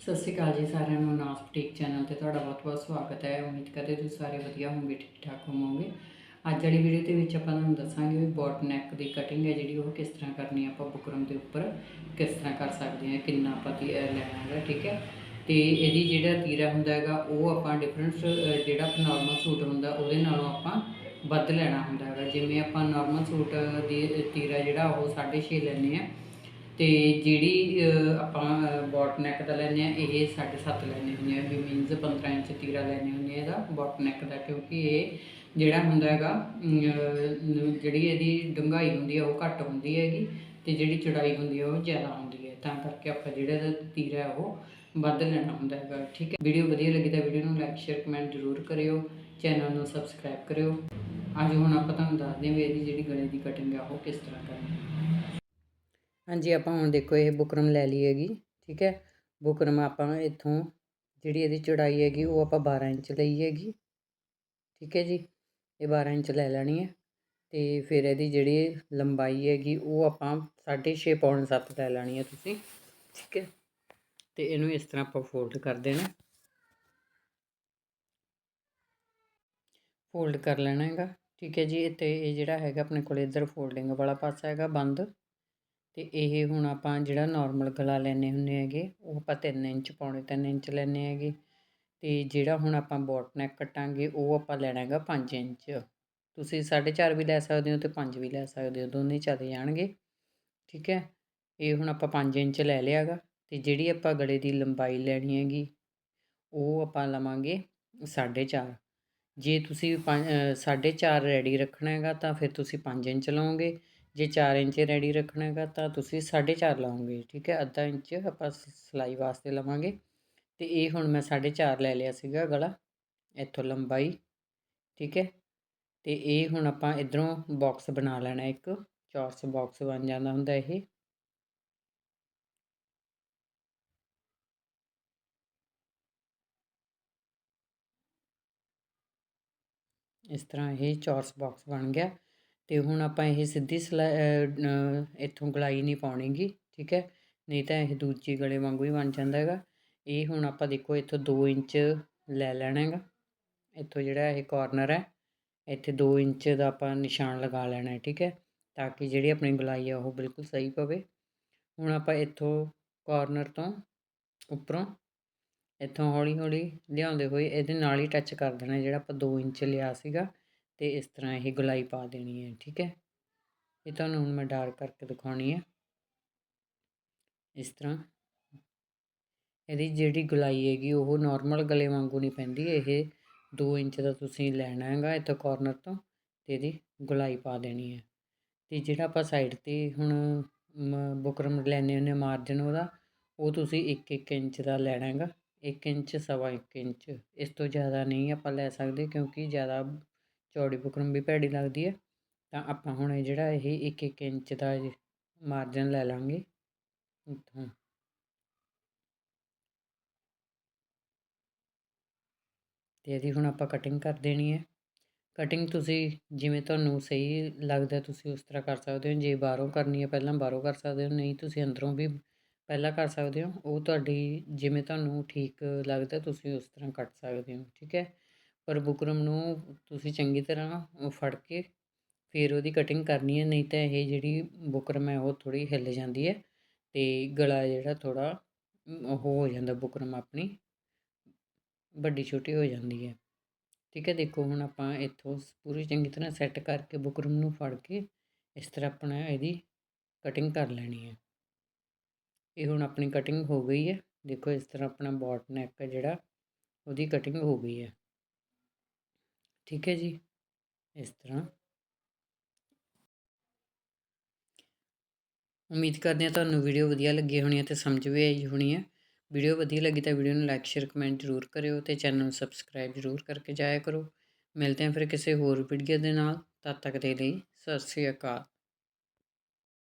ਸਤਿ ਸ਼੍ਰੀ ਅਕਾਲ ਜੀ ਸਾਰਿਆਂ ਨੂੰ, ਨਾਸ ਬੁਟੀਕ ਚੈਨਲ ਤੇ ਤੁਹਾਡਾ ਬਹੁਤ-ਬਹੁਤ ਸਵਾਗਤ ਹੈ। ਉਮੀਦ ਕਰਦੇ ਤੁਸੀਂ ਸਾਰੇ ਵਧੀਆ ਹੋਵੋਗੇ ਠੀਕ ਠਾਕ ਹੋਵੋਗੇ। ਅੱਜ ਵਾਲੀ ਵੀਡੀਓ ਦੇ ਵਿੱਚ ਆਪਾਂ ਤੁਹਾਨੂੰ ਦੱਸਾਂਗੇ ਵੀ ਬੋਟ ਨੈਕ ਦੀ ਕਟਿੰਗ ਹੈ ਜਿਹੜੀ ਉਹ ਕਿਸ ਤਰ੍ਹਾਂ ਕਰਨੀ ਹੈ ਆਪਾਂ ਬੁਕਰਮ ਦੇ ਉੱਪਰ, ਕਿਸ ਤਰ੍ਹਾਂ ਕਰ ਸਕਦੇ ਹਾਂ, ਕਿੰਨਾ ਆਪਾਂ ਤੀ- ਲੈਣਾ ਹੈਗਾ, ਠੀਕ ਹੈ। ਤੇ ਇਹਦੀ ਜਿਹੜਾ ਤੀਰਾ ਹੁੰਦਾ ਹੈਗਾ, ਉਹ ਆਪਾਂ ਡਿਫਰੈਂਟ ਜਿਹੜਾ ਨਾਰਮਲ ਸੂਟ ਹੁੰਦਾ, ਉਹਦੇ ਨਾਲੋਂ ਆਪਾਂ ਵੱਧ ਲੈਣਾ ਹੁੰਦਾ ਹੈਗਾ। ਜਿਵੇਂ ਆਪਾਂ ਨਾਰਮਲ ਸੂਟ ਦੀ ਤੀਰਾ ਜਿਹੜਾ ਉਹ 6.5 ਲੈਂਦੇ ਆ ਤੇ ਜਿਹੜੀ ਆਪਾਂ ਬੋਟ ਨੈਕ ਦਾ ਲੈਂਦੇ ਆ ਇਹ 7.5 ਲੈਣੇ ਹੁੰਦੇ ਆ, ਵੀ ਮੀਨਸ 15 ਇੰਚ ਤੀਰਾ ਲੈਣੇ ਹੁੰਦੇ ਆ ਇਹਦਾ ਬੋਟ ਨੈਕ ਦਾ, ਕਿਉਂਕਿ ਇਹ ਜਿਹੜਾ ਹੁੰਦਾ ਹੈਗਾ ਜਿਹੜੀ ਇਹਦੀ ਡੂੰਘਾਈ ਹੁੰਦੀ ਆ, ਉਹ ਘੱਟ ਹੁੰਦੀ ਹੈਗੀ ਤੇ ਜਿਹੜੀ ਚੌੜਾਈ ਹੁੰਦੀ ਆ, ਉਹ ਜ਼ਿਆਦਾ ਹੁੰਦੀ ਹੈ ਤਾਂ ਕਰਕੇ ਆਪਾਂ ਜਿਹੜਾ ਇਹਦਾ ਤੀਰਾ ਉਹ ਵੱਧ ਲੈਣਾ ਹੁੰਦਾ ਹੈਗਾ, ਠੀਕ ਹੈ? ਵੀਡੀਓ ਵਧੀਆ ਲੱਗੀ ਤਾਂ ਵੀਡੀਓ ਨੂੰ ਲਾਈਕ ਸ਼ੇਅਰ ਕਮੈਂਟ ਜ਼ਰੂਰ ਕਰਿਓ ਚੈਨਲ ਨੂੰ ਸਬਸਕ੍ਰਾਈਬ ਕਰਿਓ। ਅੱਜ ਹੁਣ ਆਪਾਂ ਤੁਹਾਨੂੰ ਦੱਸਦੇ ਹਾਂ ਵੀ ਇਹਦੀ ਜਿਹੜੀ ਗਲੇ ਦੀ ਕਟਿੰਗ ਆ, ਉਹ ਕਿਸ ਤਰ੍ਹਾਂ ਕਰਨੀ ਹੈ। ਹਾਂਜੀ, ਆਪਾਂ ਹੁਣ ਦੇਖੋ ਇਹ ਬੁਕਰਮ ਲੈ ਲਈ ਹੈਗੀ, ਠੀਕ ਹੈ? ਬੁਕਰਮ ਆਪਾਂ ਇੱਥੋਂ ਜਿਹੜੀ ਇਹਦੀ ਚੌੜਾਈ ਹੈਗੀ, ਉਹ ਆਪਾਂ 12 ਇੰਚ ਲਈ ਹੈਗੀ, ਠੀਕ ਹੈ ਜੀ? ਇਹ 12 ਇੰਚ ਲੈ ਲੈਣੀ ਹੈ ਤੇ ਫਿਰ ਇਹਦੀ ਜਿਹੜੀ ਲੰਬਾਈ ਹੈਗੀ, ਉਹ ਆਪਾਂ 6.5 ਪੌਣ 7 ਲੈ ਲੈਣੀ ਹੈ ਤੁਸੀਂ, ਠੀਕ ਹੈ? ਤੇ ਇਹਨੂੰ ਇਸ ਤਰ੍ਹਾਂ ਆਪਾਂ ਫੋਲਡ ਕਰ ਦੇਣਾ। ਫੋਲਡ ਕਰ ਲੈਣਾ ਹੈਗਾ, ਠੀਕ ਹੈ ਜੀ? ਤੇ ਇਹ ਜਿਹੜਾ ਹੈਗਾ ਆਪਣੇ ਕੋਲ ਇੱਧਰ ਫੋਲਡਿੰਗ ਵਾਲਾ ਪਾਸਾ ਹੈਗਾ, ਬੰਦ। ਅਤੇ ਇਹ ਹੁਣ ਆਪਾਂ ਜਿਹੜਾ ਨੋਰਮਲ ਗਲਾ ਲੈਂਦੇ ਹੁੰਦੇ ਹੈਗੇ, ਉਹ ਆਪਾਂ ਤਿੰਨ ਇੰਚ ਪੌਣੇ ਤਿੰਨ ਇੰਚ ਲੈਂਦੇ ਹੈਗੇ। ਅਤੇ ਜਿਹੜਾ ਹੁਣ ਆਪਾਂ ਬੋਟ ਨੈਕ ਕੱਟਾਂਗੇ, ਉਹ ਆਪਾਂ ਲੈਣਾ ਹੈਗਾ ਪੰਜ ਇੰਚ। ਤੁਸੀਂ 4.5 ਵੀ ਲੈ ਸਕਦੇ ਹੋ ਅਤੇ ਪੰਜ ਵੀ ਲੈ ਸਕਦੇ ਹੋ, ਦੋਨੇ ਚੱਲ ਜਾਣਗੇ। ਠੀਕ ਹੈ? ਇਹ ਹੁਣ ਆਪਾਂ ਪੰਜ ਇੰਚ ਲੈ ਲਿਆ ਗਾ ਅਤੇ ਜਿਹੜੀ ਆਪਾਂ ਗਲੇ ਦੀ ਲੰਬਾਈ ਲੈਣੀ ਹੈਗੀ, ਉਹ ਆਪਾਂ ਲਵਾਂਗੇ 4.5 ਜੇ ਤੁਸੀਂ 4.5 ਰੈਡੀ ਰੱਖਣਾ ਹੈਗਾ ਤਾਂ ਫਿਰ ਤੁਸੀਂ ਪੰਜ ਇੰਚ ਲਓਗੇ। ਜੇ 4 ਇੰਚ ਰੈਡੀ ਰੱਖਣਾ ਹੈਗਾ ਤਾਂ ਤੁਸੀਂ 4.5 ਲਾਓਗੇ, ਠੀਕ ਹੈ? ਅੱਧਾ ਇੰਚ ਆਪਾਂ ਸ- ਸਿਲਾਈ ਵਾਸਤੇ ਲਵਾਂਗੇ। ਤੇ ਇਹ ਹੁਣ ਮੈਂ 4.5 ਲੈ ਲਿਆ ਸੀਗਾ ਗਲਾ, ਇੱਥੋਂ ਲੰਬਾਈ, ਠੀਕ ਹੈ? ਤੇ ਇਹ ਹੁਣ ਆਪਾਂ ਇਧਰੋਂ ਬਾਕਸ ਬਣਾ ਲੈਣਾ ਇੱਕ, ਚੌਰਸ ਬਾਕਸ ਬਣ ਜਾਂਦਾ ਹੁੰਦਾ ਇਹ। ਇਸ ਤਰ੍ਹਾਂ ਇਹ ਚੌਰਸ ਬਾਕਸ ਬਣ ਗਿਆ। ਅਤੇ ਹੁਣ ਆਪਾਂ ਇਹ ਸਿੱਧੀ ਸਿਲਾਈ ਇੱਥੋਂ ਗਲਾਈ ਨਹੀਂ ਪਾਉਣੀਗੀ, ਠੀਕ ਹੈ? ਨਹੀਂ ਤਾਂ ਇਹ ਦੂਜੀ ਗਲੇ ਵਾਂਗੂ ਹੀ ਬਣ ਜਾਂਦਾ ਹੈਗਾ। ਇਹ ਹੁਣ ਆਪਾਂ ਦੇਖੋ ਇੱਥੋਂ 2 ਇੰਚ ਲੈ ਲੈਣਾ ਹੈਗਾ। ਇੱਥੋਂ ਜਿਹੜਾ ਇਹ ਕਾਰਨਰ ਹੈ, ਇੱਥੇ 2 ਇੰਚ ਦਾ ਆਪਾਂ ਨਿਸ਼ਾਨ ਲਗਾ ਲੈਣਾ ਹੈ, ਠੀਕ ਹੈ? ਤਾਂ ਕਿ ਜਿਹੜੀ ਆਪਣੀ ਗਲਾਈ ਆ ਉਹ ਬਿਲਕੁਲ ਸਹੀ ਪਵੇ। ਹੁਣ ਆਪਾਂ ਇੱਥੋਂ ਕਾਰਨਰ ਤੋਂ ਉੱਪਰੋਂ ਇੱਥੋਂ ਹੌਲੀ ਹੌਲੀ ਲਿਆਉਂਦੇ ਹੋਏ ਇਹਦੇ ਨਾਲ ਹੀ ਟੱਚ ਕਰ ਦੇਣਾ, ਜਿਹੜਾ ਆਪਾਂ 2 ਇੰਚ ਲਿਆ ਸੀਗਾ। ਅਤੇ ਇਸ ਤਰ੍ਹਾਂ ਇਹ ਗਲਾਈ ਪਾ ਦੇਣੀ ਹੈ, ਠੀਕ ਹੈ? ਇਹ ਤੁਹਾਨੂੰ ਹੁਣ ਮੈਂ ਡਾਰਕ ਕਰਕੇ ਦਿਖਾਉਣੀ ਹੈ। ਇਸ ਤਰ੍ਹਾਂ। ਇਹਦੀ ਜਿਹੜੀ ਗਲਾਈ ਹੈਗੀ, ਉਹ ਨਾਰਮਲ ਗਲੇ ਵਾਂਗੂ ਨਹੀਂ ਪੈਂਦੀ, ਇਹ 2 ਇੰਚ ਦਾ ਤੁਸੀਂ ਲੈਣਾ ਹੈਗਾ ਇੱਥੋਂ ਕਾਰਨਰ ਤੋਂ, ਤੇ ਇਹਦੀ ਗਲਾਈ ਪਾ ਦੇਣੀ ਹੈ। ਤੇ ਜਿਹੜਾ ਆਪਾਂ ਸਾਈਡ ਤੇ ਹੁਣ ਬੁਕਰਮ ਲੈਣੇ ਹੁੰਦੇ ਮਾਰਜਨ ਉਹਦਾ, ਉਹ ਤੁਸੀਂ 1-1 ਇੰਚ ਦਾ ਲੈਣਾ ਹੈਗਾ। 1 ਇੰਚ, ਸਵਾ 1 ਇੰਚ। ਇਸ ਤੋਂ ਜ਼ਿਆਦਾ ਨਹੀਂ ਆਪਾਂ ਲੈ ਸਕਦੇ, ਕਿਉਂਕਿ ਜ਼ਿਆਦਾ ਚੌੜੀ ਬੁਕਰਮ ਵੀ ਭੈੜੀ ਲੱਗਦੀ ਹੈ, ਤਾਂ ਆਪਾਂ ਹੁਣ ਇਹ ਜਿਹੜਾ ਇਹ 1-1 ਇੰਚ ਦਾ ਮਾਰਜਨ ਲੈ ਲਾਂਗੇ ਇੱਥੋਂ ਤੇ ਇਹਦੀ ਹੁਣ ਆਪਾਂ ਕਟਿੰਗ ਕਰ ਦੇਣੀ ਹੈ। ਕਟਿੰਗ ਤੁਸੀਂ ਜਿਵੇਂ ਤੁਹਾਨੂੰ ਸਹੀ ਲੱਗਦਾ ਤੁਸੀਂ ਉਸ ਤਰ੍ਹਾਂ ਕਰ ਸਕਦੇ ਹੋ, ਜੇ ਬਾਹਰੋਂ ਕਰਨੀ ਹੈ ਪਹਿਲਾਂ ਬਾਹਰੋਂ ਕਰ ਸਕਦੇ ਹੋ, ਨਹੀਂ ਤੁਸੀਂ ਅੰਦਰੋਂ ਵੀ ਪਹਿਲਾਂ ਕਰ ਸਕਦੇ ਹੋ, ਉਹ ਤੁਹਾਡੀ ਜਿਵੇਂ ਤੁਹਾਨੂੰ ਠੀਕ ਲੱਗਦਾ ਤੁਸੀਂ ਉਸ ਤਰ੍ਹਾਂ ਕੱਟ ਸਕਦੇ ਹੋ, ਠੀਕ ਹੈ। ਪਰ ਬੁਕਰਮ ਨੂੰ ਤੁਸੀਂ ਚੰਗੀ ਤਰ੍ਹਾਂ ਫੜ ਕੇ ਫਿਰ ਉਹਦੀ ਕਟਿੰਗ ਕਰਨੀ ਹੈ, ਨਹੀਂ ਤਾਂ ਇਹ ਜਿਹੜੀ ਬੁਕਰਮ ਹੈ ਉਹ ਥੋੜ੍ਹੀ ਹਿੱਲ ਜਾਂਦੀ ਹੈ ਅਤੇ ਗਲਾ ਜਿਹੜਾ ਥੋੜ੍ਹਾ ਉਹ ਹੋ ਜਾਂਦਾ ਬੁਕਰਮ ਆਪਣੀ, ਵੱਡੀ ਛੋਟੀ ਹੋ ਜਾਂਦੀ ਹੈ। ਠੀਕ ਹੈ, ਦੇਖੋ ਹੁਣ ਆਪਾਂ ਇੱਥੋਂ ਪੂਰੀ ਚੰਗੀ ਤਰ੍ਹਾਂ ਸੈੱਟ ਕਰਕੇ ਬੁਕਰਮ ਨੂੰ ਫੜ ਕੇ ਇਸ ਤਰ੍ਹਾਂ ਆਪਣਾ ਇਹਦੀ ਕਟਿੰਗ ਕਰ ਲੈਣੀ ਹੈ। ਇਹ ਹੁਣ ਆਪਣੀ ਕਟਿੰਗ ਹੋ ਗਈ ਹੈ, ਦੇਖੋ ਇਸ ਤਰ੍ਹਾਂ ਆਪਣਾ ਬੋਟ ਨੈਕ ਹੈ ਜਿਹੜਾ, ਉਹਦੀ ਕਟਿੰਗ ਹੋ ਗਈ ਹੈ। ਠੀਕ ਹੈ ਜੀ, ਇਸ ਤਰ੍ਹਾਂ। ਉਮੀਦ ਕਰਦੇ ਹਾਂ ਤੁਹਾਨੂੰ ਵੀਡੀਓ ਵਧੀਆ ਲੱਗੀ ਹੋਣੀ ਹੈ ਤੇ ਸਮਝ ਵੀ ਆਈ ਹੋਣੀ ਹੈ। ਵੀਡੀਓ ਵਧੀਆ ਲੱਗੀ ਤਾਂ ਵੀਡੀਓ ਨੂੰ ਲਾਈਕ ਸ਼ੇਅਰ ਕਮੈਂਟ ਜ਼ਰੂਰ ਕਰਿਓ ਤੇ ਚੈਨਲ ਨੂੰ ਸਬਸਕ੍ਰਾਈਬ ਜ਼ਰੂਰ ਕਰਕੇ ਜਾਇਆ ਕਰੋ। ਮਿਲਦੇ ਹਾਂ ਫਿਰ ਕਿਸੇ ਹੋਰ ਵੀਡੀਓ ਦੇ ਨਾਲ। ਤਦ ਤੱਕ ਦੇ ਲਈ ਸਤਿ ਸ਼੍ਰੀ ਅਕਾਲ।